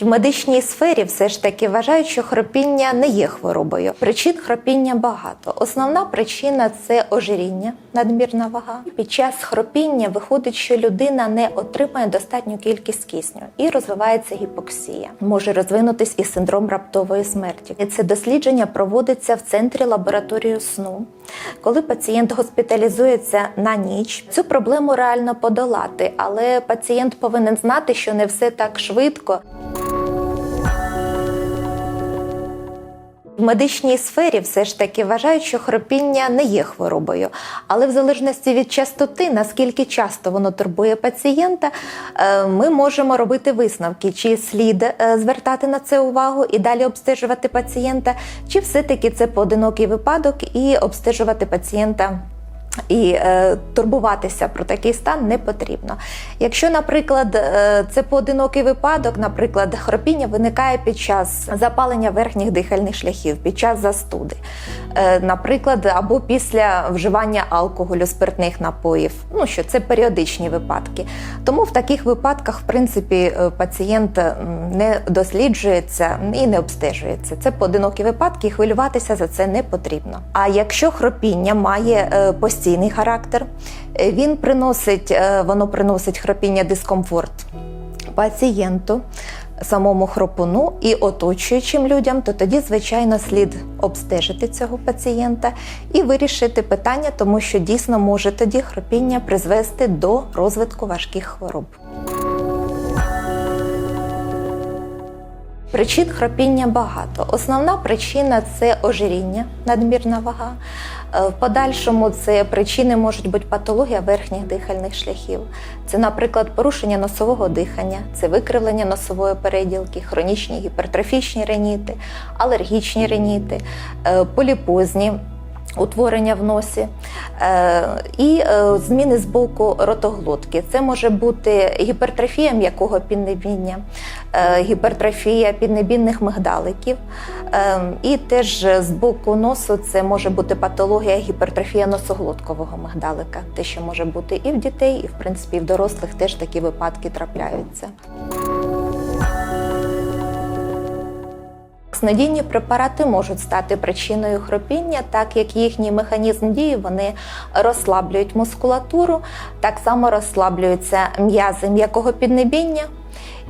В медичній сфері все ж таки вважають, що хропіння не є хворобою. Причин хропіння багато. Основна причина це ожиріння, надмірна вага. Під час хропіння виходить, що людина не отримує достатню кількість кисню і розвивається гіпоксія. Може розвинутись і синдром раптової смерті. Це дослідження проводиться в центрі лабораторії сну. Коли пацієнт госпіталізується на ніч, цю проблему реально подолати, але пацієнт повинен знати, що не все так швидко. В медичній сфері все ж таки вважають, що хропіння не є хворобою, але в залежності від частоти, наскільки часто воно турбує пацієнта, е, ми можемо робити висновки, чи слід е, звертати на це увагу і далі обстежувати пацієнта, чи все-таки це поодинокий випадок і обстежувати пацієнта. І е, турбуватися про такий стан не потрібно. Якщо, наприклад, е, це поодинокий випадок, наприклад, хропіння виникає під час запалення верхніх дихальних шляхів, під час застуди, е, наприклад, або після вживання алкоголю, спиртних напоїв, ну що це періодичні випадки. Тому в таких випадках, в принципі, пацієнт не досліджується і не обстежується. Це поодинокі випадки, і хвилюватися за це не потрібно. А якщо хропіння має е, постійний характер, е, він приносить, е, воно приносить хропіння дискомфорт пацієнту, самому хропуну і оточуючим людям, то тоді, звичайно, слід обстежити цього пацієнта і вирішити питання, тому що дійсно може тоді хропіння призвести до розвитку важких хвороб. Причин хропіння багато. Основна причина це ожиріння, надмірна вага. Е, В подальшому це причини можуть бути патологія верхніх дихальних шляхів. Це, наприклад, порушення носового дихання, це викривлення носової переділки, хронічні гіпертрофічні реніти, алергічні реніти, е, поліпозні утворення в носі е, і е, зміни з боку ротоглотки. Це може бути гіпертрофія м'якого піднебіння, е, гіпертрофія піднебінних мигдаликів. І теж з боку носу це може бути патологія гіпертрофія носоглоткового мигдалика, те, що може бути і в дітей, і в принципі і в дорослих теж такі випадки трапляються. Снодійні препарати можуть стати причиною хропіння, так як їхній механізм дії вони розслаблюють мускулатуру, так само розслаблюються м'язи м'якого піднебіння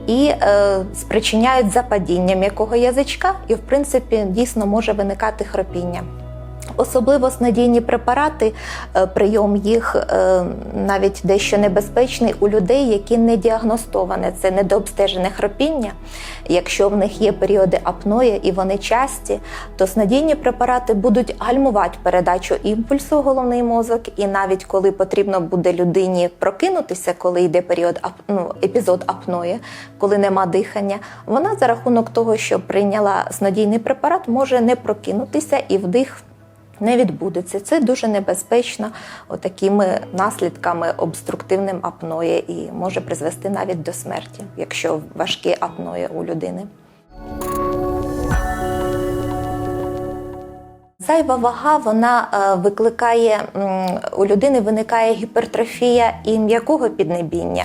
і е, спричиняють западіння м'якого язичка, і в принципі дійсно може виникати хропіння. Особливо снодійні препарати, е, прийом їх е, навіть дещо небезпечний у людей, які не діагностоване, це недообстежене хропіння. Якщо в них є періоди апної і вони часті, то снодійні препарати будуть гальмувати передачу імпульсу в головний мозок, і навіть коли потрібно буде людині прокинутися, коли йде період ну, епізод апної, коли нема дихання, вона за рахунок того, що прийняла снодійний препарат, може не прокинутися і вдих не відбудеться. Це дуже небезпечно отакими наслідками обструктивним апної і може призвести навіть до смерті, якщо важке апноє у людини. Зайва вага вона е, викликає у людини виникає гіпертрофія і м'якого піднебіння,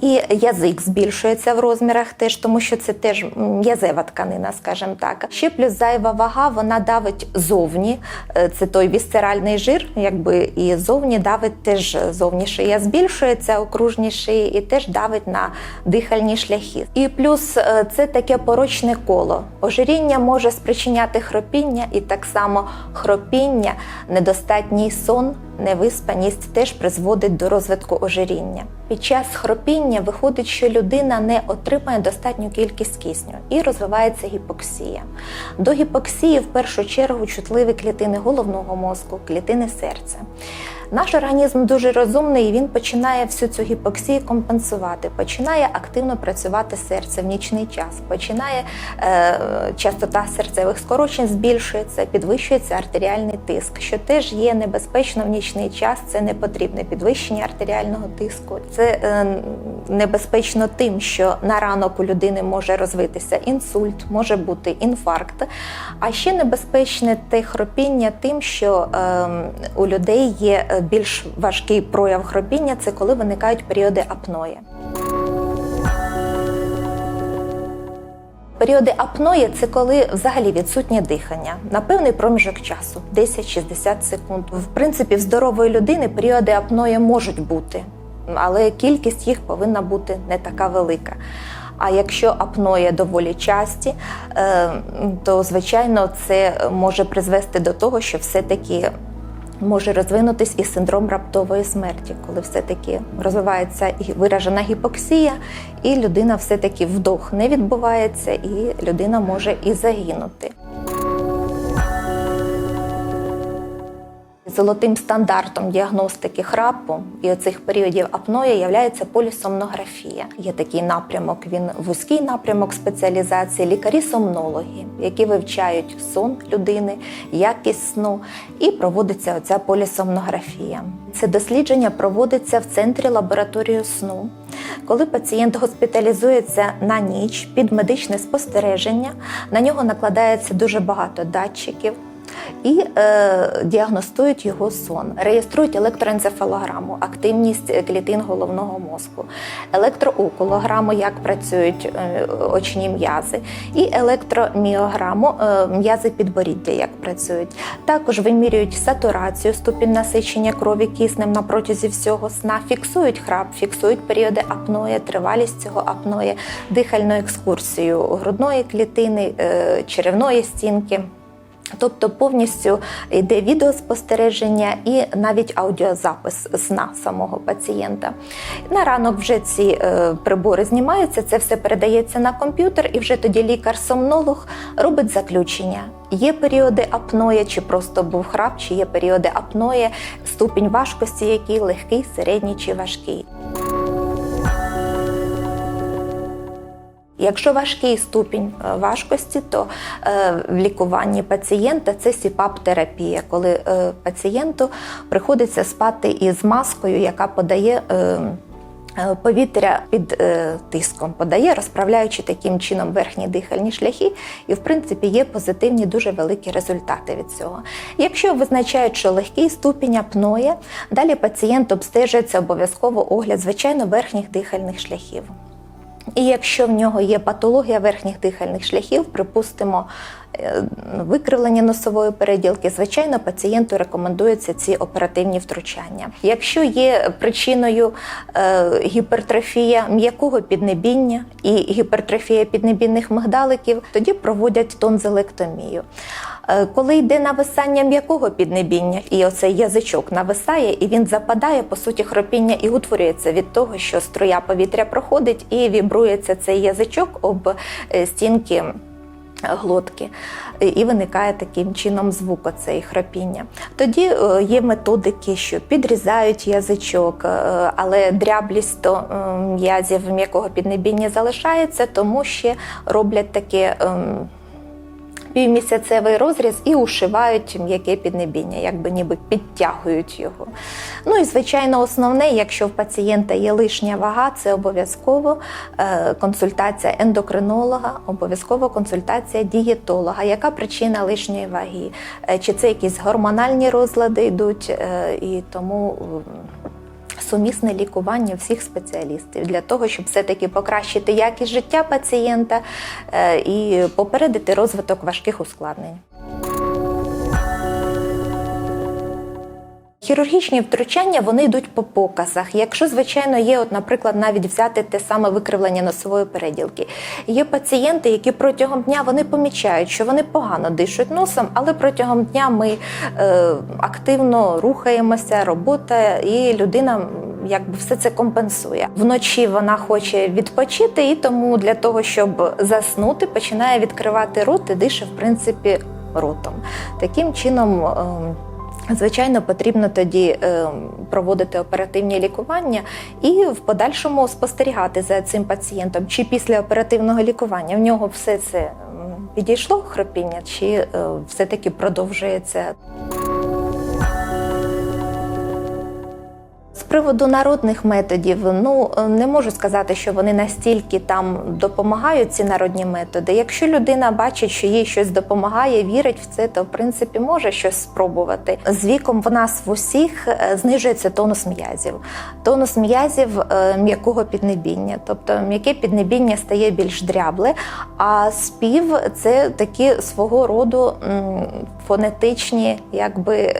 і язик збільшується в розмірах теж, тому що це теж м'язева тканина, скажімо так. Ще плюс зайва вага вона давить зовні. е, Це той вісцеральний жир, якби і зовні давить теж зовні шия збільшується, окружні шиї, і теж давить на дихальні шляхи. І плюс е, це таке порочне коло. Ожиріння може спричиняти хропіння, і так само хропіння, недостатній сон, невиспаність теж призводить до розвитку ожиріння. Під час хропіння виходить, що людина не отримує достатню кількість кисню і розвивається гіпоксія. До гіпоксії в першу чергу чутливі клітини головного мозку, клітини серця. Наш організм дуже розумний, і він починає всю цю гіпоксію компенсувати, починає активно працювати серце в нічний час, починає е, частота серцевих скорочень збільшується, підвищується артеріальний тиск, що теж є небезпечно в нічний час. Це не потрібне підвищення артеріального тиску. Це е, небезпечно тим, що на ранок у людини може розвитися інсульт, може бути інфаркт. А ще небезпечне те хропіння тим, що е, у людей є е, більш важкий прояв хропіння, це коли виникають періоди апної. Періоди апної це коли взагалі відсутнє дихання на певний проміжок часу 10-60 секунд. В принципі, в здорової людини періоди апної можуть бути, але кількість їх повинна бути не така велика. А якщо апноє доволі часті, е, то звичайно це може призвести до того, що все-таки може розвинутись і синдром раптової смерті, коли все-таки розвивається виражена гіпоксія, і людина все-таки вдох не відбувається, і людина може і загинути. Золотим стандартом діагностики храпу і оцих періодів апної є полісомнографія. Є такий напрямок, він вузький напрямок спеціалізації, лікарі-сомнологи, які вивчають сон людини, якість сну, і проводиться оця полісомнографія. Це дослідження проводиться в центрі лабораторії сну. Коли пацієнт госпіталізується на ніч під медичне спостереження, на нього накладається дуже багато датчиків і е, діагностують його сон, реєструють електроенцефалограму, активність клітин головного мозку, електроокулограму, як працюють е, очні м'язи, і електроміограму е, м'язи підборіддя, як працюють. Також вимірюють сатурацію, ступінь насичення крові киснем на протязі всього сна, фіксують храп, фіксують періоди апної, тривалість цього апної, дихальну екскурсію грудної клітини, е, черевної стінки. Тобто повністю йде відеоспостереження і навіть аудіозапис сна самого пацієнта. На ранок вже ці е, прибори знімаються, це все передається на комп'ютер, і вже тоді лікар-сомнолог робить заключення. Є періоди апної, чи просто був храп, чи є періоди апної, ступінь важкості, який легкий, середній чи важкий. Якщо важкий ступінь е, важкості, то е, в лікуванні пацієнта це сіпап-терапія, коли е, пацієнту приходиться спати із маскою, яка подає. Повітря під тиском подає, розправляючи таким чином верхні дихальні шляхи, і в принципі є позитивні дуже великі результати від цього. Якщо визначають, що легкий ступінь апноє, далі пацієнт обстежується обов'язково огляд, звичайно, верхніх дихальних шляхів. І якщо в нього є патологія верхніх дихальних шляхів, припустимо, е, викривлення носової переділки, звичайно, пацієнту рекомендуються ці оперативні втручання. Якщо є причиною е, гіпертрофія м'якого піднебіння і гіпертрофія піднебінних мигдаликів, тоді проводять тонзилектомію. Е, коли йде нависання м'якого піднебіння, і оцей язичок нависає, і він западає, по суті, хропіння і утворюється від того, що струя повітря проходить і вібрується цей язичок об е, стінки. Глотки і виникає таким чином звук оцей хропіння. Тоді е, є методики, що підрізають язичок, але дряблість то м'язів м'якого піднебіння залишається, тому ще роблять таке. Півмісяцевий розріз і ушивають м'яке піднебіння, якби ніби підтягують його. Ну і звичайно, основне, якщо в пацієнта є лишня вага, це обов'язково е, консультація ендокринолога, обов'язково консультація дієтолога. Яка причина лишньої ваги? Е, чи це якісь гормональні розлади йдуть е, і тому сумісне лікування всіх спеціалістів для того, щоб все-таки покращити якість життя пацієнта е, і попередити розвиток важких ускладнень. Хірургічні втручання вони йдуть по показах. Якщо, звичайно, є, от, наприклад, навіть взяти те саме викривлення носової переділки. Є пацієнти, які протягом дня вони помічають, що вони погано дишуть носом, але протягом дня ми е, активно рухаємося, робота, і людина якби все це компенсує. Вночі вона хоче відпочити, і тому для того, щоб заснути, починає відкривати рот і дише, в принципі, ротом. Таким чином. Звичайно, потрібно тоді е, проводити оперативні лікування і в подальшому спостерігати за цим пацієнтом, чи після оперативного лікування в нього все це підійшло хропіння, чи е, все-таки продовжується. Приводу народних методів, ну не можу сказати, що вони настільки там допомагають ці народні методи. Якщо людина бачить, що їй щось допомагає, вірить в це, то в принципі може щось спробувати. З віком в нас в усіх е, знижується тонус м'язів, тонус м'язів е, м'якого піднебіння, тобто м'яке піднебіння стає більш дрябле, а спів це такі свого роду фонетичні, якби.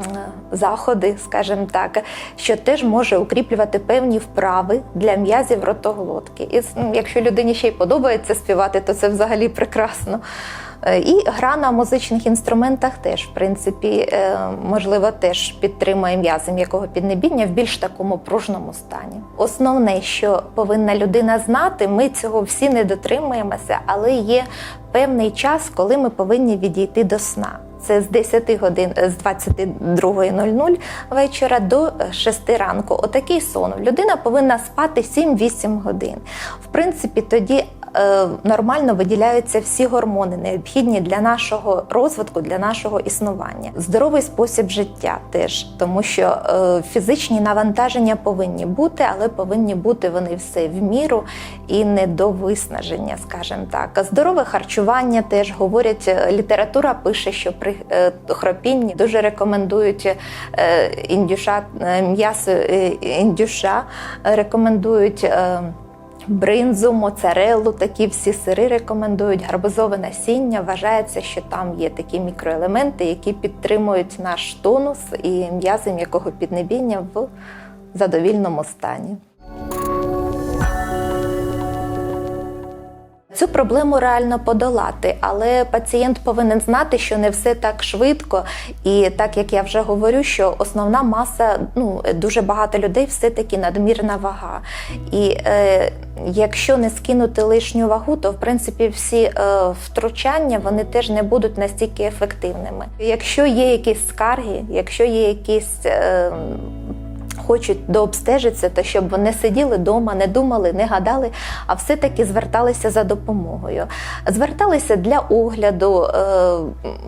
Е, заходи, скажімо так, що теж може укріплювати певні вправи для м'язів ротоглотки. І ну, якщо людині ще й подобається співати, то це взагалі прекрасно. Е, І гра на музичних інструментах теж, в принципі, е, можливо, теж підтримує м'язи м'якого піднебіння в більш такому пружному стані. Основне, що повинна людина знати, ми цього всі не дотримуємося, але є певний час, коли ми повинні відійти до сна. Це з 10 годин з 22.00 вечора до 6 ранку. Отакий сон. Людина повинна спати 7-8 годин. В принципі, тоді нормально виділяються всі гормони, необхідні для нашого розвитку, для нашого існування. Здоровий спосіб життя теж, тому що е, фізичні навантаження повинні бути, але повинні бути вони все в міру і не до виснаження, скажімо так. Здорове харчування теж говорять, е, література пише, що при е, хропінні дуже рекомендують е, індюша, е, м'ясо е, індюша, е, рекомендують. Бринзу, моцареллу, такі всі сири рекомендують. Гарбузове насіння вважається, що там є такі мікроелементи, які підтримують наш тонус і м'язи м'якого піднебіння в задовільному стані. Цю проблему реально подолати, але пацієнт повинен знати, що не все так швидко. І так як я вже говорю, що основна маса, ну дуже багато людей, все таки надмірна вага. І е, якщо не скинути лишню вагу, то в принципі всі е, втручання вони теж не будуть настільки ефективними. Якщо є якісь скарги, якщо є якісь е, хочуть дообстежитися, то щоб вони сиділи вдома, не думали, не гадали, а все-таки зверталися за допомогою. Зверталися для огляду, е,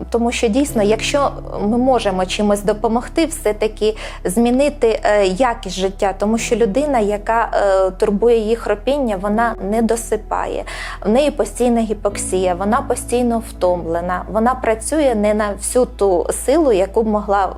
тому що дійсно, якщо ми можемо чимось допомогти, все-таки змінити е, якість життя, тому що людина, яка е, турбує її хропіння, вона не досипає. В неї постійна гіпоксія, вона постійно втомлена, вона працює не на всю ту силу, яку б могла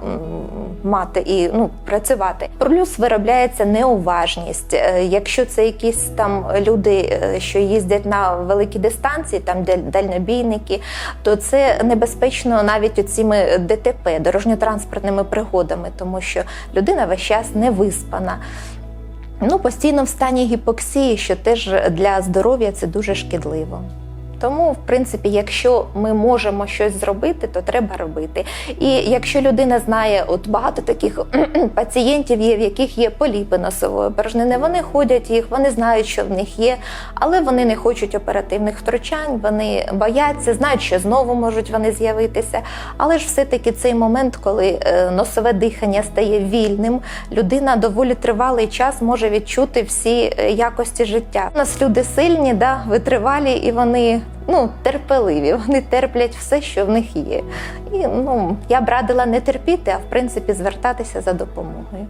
мати і ну, працювати. Плюс виробляється неуважність. Е, Якщо це якісь там люди, е, що їздять на великі дистанції, там дальнобійники, то це небезпечно навіть оціми ДТП, дорожньо-транспортними пригодами, тому що людина весь час не виспана. Ну, постійно в стані гіпоксії, що теж для здоров'я це дуже шкідливо. Тому, в принципі, якщо ми можемо щось зробити, то треба робити. І якщо людина знає, от багато таких пацієнтів є, в яких є поліпи носової порожнини, вони ходять їх, вони знають, що в них є, але вони не хочуть оперативних втручань, вони бояться, знають, що знову можуть вони з'явитися. Але ж все-таки цей момент, коли е, носове дихання стає вільним, людина доволі тривалий час може відчути всі е, якості життя. У нас люди сильні, да, витривалі, і вони ну, терпеливі, вони терплять все, що в них є. І ну, я б радила не терпіти, а в принципі звертатися за допомогою.